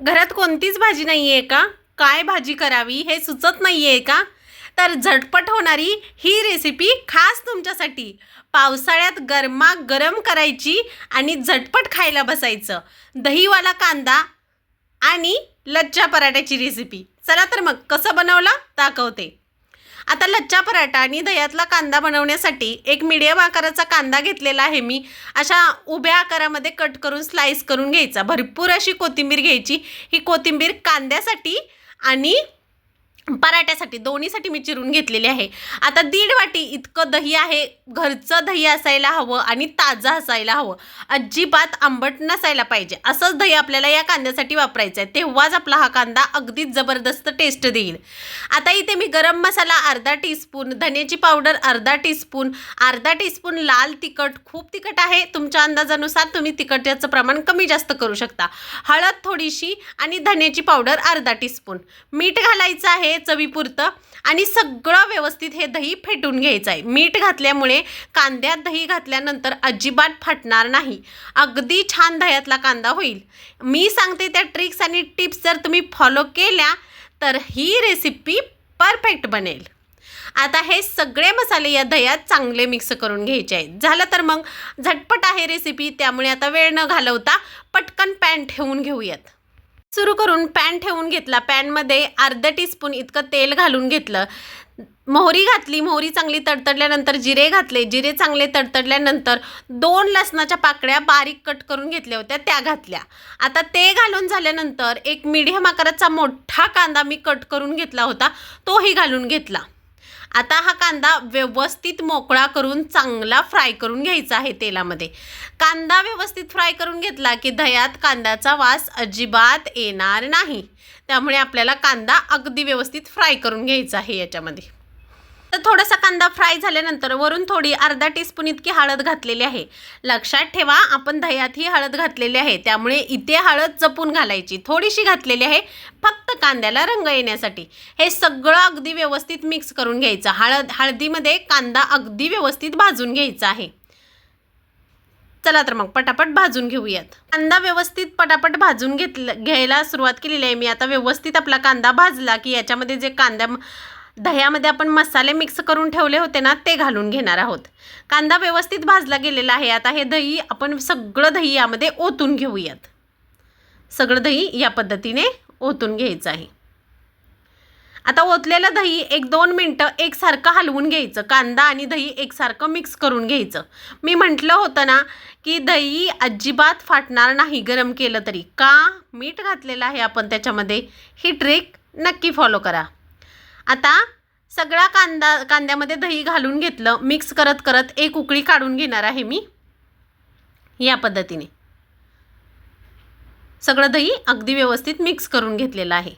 घरात कोणतीच भाजी नाही आहे का? काय भाजी करावी? हे सुचत नाही आहे का? तर झटपट होणारी ही रेसिपी खास तुमच्यासाठी. पावसाळ्यात गरमा गरम करायची आणि झटपट खायला बसायचं. दहीवाला कांदा आणि लच्चा पराठ्याची रेसिपी चला तर मग कसं बनवलं? दाखवते. आता लच्छा पराठा आणि दह्यातला कांदा बनवण्यासाठी एक मिडियम आकाराचा कांदा घेतलेला आहे मी. अशा उभ्या आकारामध्ये कट करून स्लाईस करून घ्यायचा. भरपूर अशी कोथिंबीर घ्यायची. ही कोथिंबीर कांद्यासाठी आणि पराठ्यासाठी दोन्हीसाठी मी चिरून घेतलेली आहे. आता दीड वाटी इतकं दही आहे घरचं दही असायला हवं आणि ताजं असायला हवं. अजिबात आंबट नसायला पाहिजे. असंच दही आपल्याला या कांद्यासाठी वापरायचं आहे. तेव्हाच आपला हा कांदा अगदीच जबरदस्त टेस्ट देईल. आता इथे मी गरम मसाला अर्धा टीस्पून धन्याची पावडर अर्धा टीस्पून अर्धा टीस्पून लाल तिखट खूप तिखट आहे. तुमच्या अंदाजानुसार तुम्ही तिखटाचं प्रमाण कमी जास्त करू शकता. हळद थोडीशी आणि धन्याची पावडर अर्धा टीस्पून मीठ घालायचं आहे चवीपुरतं आणि सगळं व्यवस्थित हे दही फेटून घ्यायचं आहे. मीठ घातल्यामुळे कांद्यात दही घातल्यानंतर अजिबात फाटणार नाही. अगदी छान दह्यातला कांदा होईल. मी सांगते त्या ट्रिक्स आणि टिप्स जर तुम्ही फॉलो केल्या तर ही रेसिपी परफेक्ट बनेल. आता हे सगळे मसाले या दह्यात चांगले मिक्स करून घ्यायचे आहेत. झालं तर मग झटपट आहे रेसिपी त्यामुळे आता वेळ न घालवता पटकन पॅन ठेवून घेऊयात. सुरू करून पॅन ठेवून घेतला. पॅनमध्ये अर्धा टीस्पून इतकं तेल घालून घेतलं. मोहरी घातली मोहरी चांगली तडतडल्यानंतर जिरे घातले. जिरे चांगले तडतडल्यानंतर दोन लसणाच्या पाकळ्या बारीक कट करून घेतल्या होत्या त्या घातल्या. आता ते घालून झाल्यानंतर एक मीडियम आकाराचा मोठा कांदा मी कट करून घेतला होता तोही घालून घेतला. आता हा कांदा व्यवस्थित मोकळा करून चांगला फ्राय करून घ्यायचा आहे तेलामध्ये. कांदा व्यवस्थित फ्राय करून घेतला की दह्यात कांद्याचा वास अजिबात येणार नाही. त्यामुळे आपल्याला कांदा अगदी व्यवस्थित फ्राय करून घ्यायचा आहे याच्यामध्ये. तर थोडासा कांदा फ्राय झाल्यानंतर वरून थोडी अर्धा टीस्पून इतकी हळद घातलेली आहे. लक्षात ठेवा आपण दह्यात ही हळद घातलेली आहे. त्यामुळे इथे हळद जपून घालायची. थोडीशी घातलेली आहे फक्त कांद्याला रंग येण्यासाठी. हे सगळं अगदी व्यवस्थित मिक्स करून घ्यायचं. हळद हळदीमध्ये कांदा अगदी व्यवस्थित भाजून घ्यायचा आहे. चला तर मग पटापट भाजून घेऊयात. कांदा व्यवस्थित पटापट भाजून घेतलं घ्यायला सुरुवात केलेली आहे. मी आता व्यवस्थित आपला कांदा भाजला की याच्यामध्ये जे कांद्या दह्यामध्ये आपण मसाले मिक्स करून ठेवले होते ना ते घालून घेणार आहोत. कांदा व्यवस्थित भाजला गेलेला आहे. आता हे दही आपण सगळं दही यामध्ये ओतून घेऊयात. सगळं दही या पद्धतीने ओतून घ्यायचं आहे. आता ओतलेलं दही एक दोन मिनटं एकसारखं हलवून घ्यायचं. कांदा आणि दही एकसारखं मिक्स करून घ्यायचं. मी म्हटलं होतं ना की दही अजिबात फाटणार नाही गरम केलं तरी. का? मीठ घातलेलं आहे आपण त्याच्यामध्ये. ही ट्रिक नक्की फॉलो करा. आता सगळा कांदा कांद्यामध्ये दही घालून घेतलं मिक्स करत करत एक उकळी काढून घेणार आहे मी या पद्धतीने. सगळं दही अगदी व्यवस्थित मिक्स करून घेतलेलं आहे.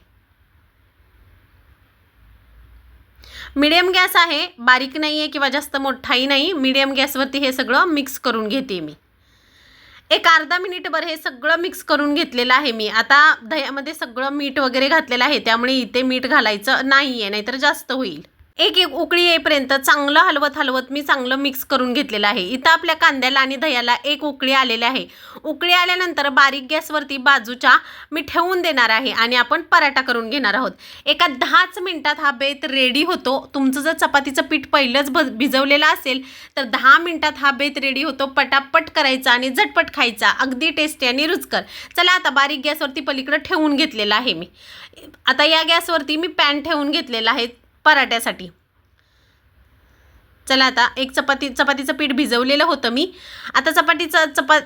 मिडियम गॅस आहे बारीक नाही आहे किंवा जास्त मोठाही नाही मिडियम गॅसवरती हे सगळं मिक्स करून घेते मी. एक अर्धा मिनिटभर हे सगळं मिक्स करून घेतलेलं आहे मी. आता दह्यामध्ये सगळं मीठ वगैरे घातलेलं आहे त्यामुळे इथे मीठ घालायचं नाही आहे नाहीतर जास्त होईल. एक एक उकळी येईपर्यंत चांगलं हलवत हलवत मी चांगलं मिक्स करून घेतलेलं आहे. इथं आपल्या कांद्याला आणि दह्याला एक उकळी आलेली आहे. उकळी आल्यानंतर बारीक गॅसवरती बाजूच्या मी ठेवून देणार आहे आणि आपण पराठा करून घेणार आहोत. एका दहाच मिनटात हा बेत रेडी होतो. तुमचं जर चपातीचं पीठ पहिलंच भ भिजवलेलं असेल तर दहा मिनटात हा बेत रेडी होतो. पटापट करायचा आणि झटपट खायचा. अगदी टेस्टी आणि रुचकर. चला आता बारीक गॅसवरती पलीकडं ठेवून घेतलेलं आहे मी. आता या गॅसवरती मी पॅन ठेवून घेतलेला आहे. पराठ्यासाठी. चला आता एक चपाती चपातीचं पीठ भिजवलेलं होतं मी. आता चपातीचं चपा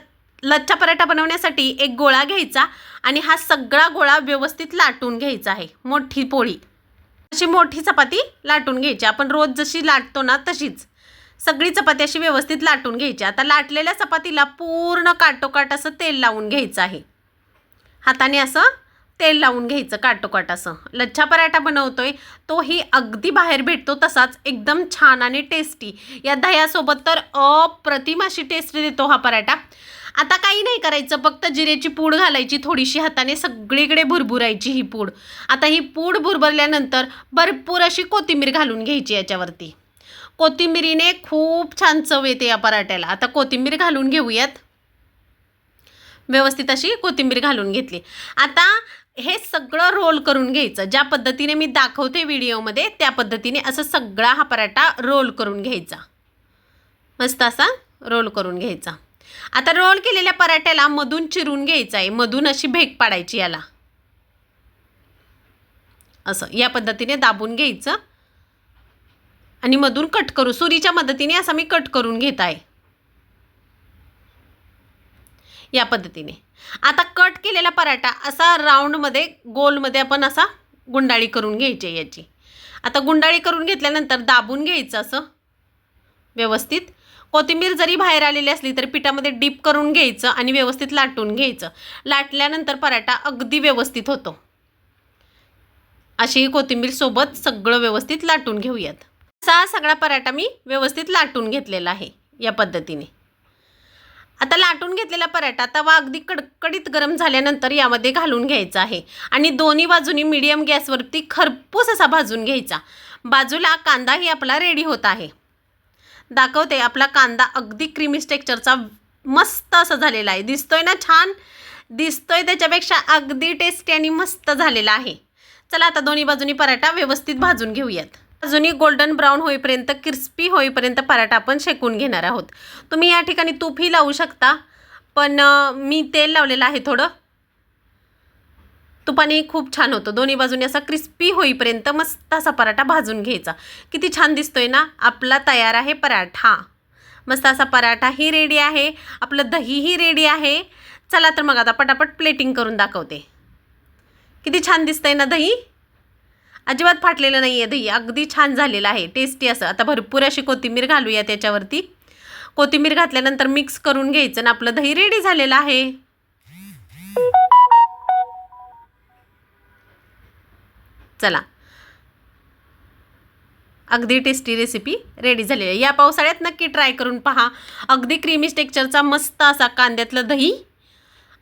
लच्छा पराठा बनवण्यासाठी एक गोळा घ्यायचा आणि हा सगळा गोळा व्यवस्थित लाटून घ्यायचा आहे. मोठी पोळी. अशी मोठी चपाती लाटून घ्यायची. आपण रोज जशी लाटतो ना तशीच. सगळी चपाती अशी व्यवस्थित लाटून घ्यायची. आता लाटलेल्या चपातीला पूर्ण काटोकाट असं तेल लावून घ्यायचं आहे. हाताने असं तेल लावून घ्यायचं काटोकाट असं. लच्छा पराठा बनवतोय तोही अगदी बाहेर भेटतो तसाच एकदम छान आणि टेस्टी या दह्यासोबत तर अप्रतिम अशी टेस्ट देतो हा पराठा. आता काही नाही करायचं फक्त जिरेची पूड घालायची थोडीशी हाताने सगळीकडे भुरभुरायची ही पूड. आता ही पूड भुरभरल्यानंतर भरपूर अशी कोथिंबीर घालून घ्यायची याच्यावरती. कोथिंबीरीने खूप छान चव येते या पराठ्याला. आता कोथिंबीर घालून घेऊयात. व्यवस्थित अशी कोथिंबीर घालून घेतली. आता हे सगळं रोल करून घ्यायचं. ज्या पद्धतीने मी दाखवते व्हिडिओमध्ये त्या पद्धतीने असं सगळा हा पराठा रोल करून घ्यायचा. मस्त असा रोल करून घ्यायचा. आता रोल केलेल्या पराठ्याला मधून चिरून घ्यायचा आहे मधून अशी भेक पाडायची याला. असं या पद्धतीने दाबून घ्यायचं. आणि मधून कट करू. सुरीच्या मदतीने असा मी कट करून घेत आहे. या पद्धतीने. आता कट केलेला पराठा असा राऊंडमध्ये गोलमध्ये आपण असा गुंडाळी करून घ्यायची आहे याची. आता गुंडाळी करून घेतल्यानंतर दाबून घ्यायचं असं. व्यवस्थित. कोथिंबीर जरी बाहेर आलेली असली तरी पिठामध्ये डीप करून घ्यायचं आणि व्यवस्थित लाटून घ्यायचं. लाटल्यानंतर पराठा अगदी व्यवस्थित होतो. अशी कोथिंबीर सोबत सगळं व्यवस्थित लाटून घेऊयात. असा सगळा पराठा मी व्यवस्थित लाटून घेतलेला आहे या पद्धतीने. आता लाटून घेतलेला पराठा तवा अगदी कडकडीत गरम झाल्यानंतर यामध्ये घालून घ्यायचा आहे. आणि दोन्ही बाजूनी मीडियम गॅसवरती खरपूस असा भाजून घ्यायचा. बाजूला कांदाही आपला रेडी होत आहे. दाखवते आपला कांदा अगदी क्रीमी टेक्स्चरचा मस्त असा झालेला आहे. दिसतोय ना छान? दिसतोय त्याच्यापेक्षा अगदी टेस्टी आणि मस्त झालेला आहे. चला आता दोन्ही बाजूनी पराठा व्यवस्थित भाजून घेऊयात. अजूनही गोल्डन ब्राऊन होईपर्यंत क्रिस्पी होईपर्यंत पराठा आपण शेकून घेणार आहोत. तुम्ही या ठिकाणी तूपही लावू शकता पण मी तेल लावलेलं आहे थोडं. तुपाने खूप छान होतं. दोन्ही बाजूने असा क्रिस्पी होईपर्यंत मस्त असा पराठा भाजून घ्यायचा. किती छान दिसतोय ना? आपला तयार आहे पराठा. मस्त असा पराठाही रेडी आहे. आपलं दहीही रेडी आहे. चला तर मग आता पटापट प्लेटिंग करून दाखवते. किती छान दिसतंय ना दही? अजिबात फाटलेलं नाही आहे दही अगदी छान झालेलं आहे. टेस्टी असं. आता भरपूर अशी कोथिंबीर घालूया त्याच्यावरती. कोथिंबीर घातल्यानंतर मिक्स करून घ्यायचं आणि आपलं दही रेडी झालेलं आहे. चला. अगदी टेस्टी रेसिपी रेडी झालेली आहे. या पावसाळ्यात नक्की ट्राय करून पहा. अगदी क्रीमी टेक्स्चरचा मस्त असा कांद्यातलं दही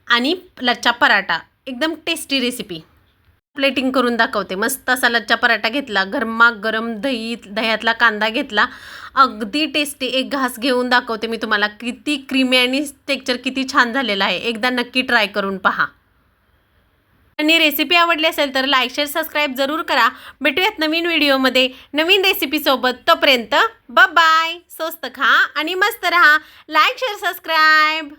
आणि लच्छा पराठा. एकदम टेस्टी रेसिपी प्लेटिंग करून दाखवते. मस्त असा पराठा घेतला गरमागरम दही दह्यातला कांदा घेतला. अगदी टेस्टी एक घास घेऊन दाखवते मी तुम्हाला. किती क्रीमी आणि टेक्चर किती छान झालेलं आहे. एकदा नक्की ट्राय करून पहा. आणि रेसिपी आवडली असेल तर लाईक शेअर सबस्क्राईब जरूर करा. भेटूयात नवीन व्हिडिओमध्ये नवीन रेसिपीसोबत तोपर्यंत ब बाय स्वस्त खा आणि मस्त रहा. Like share subscribe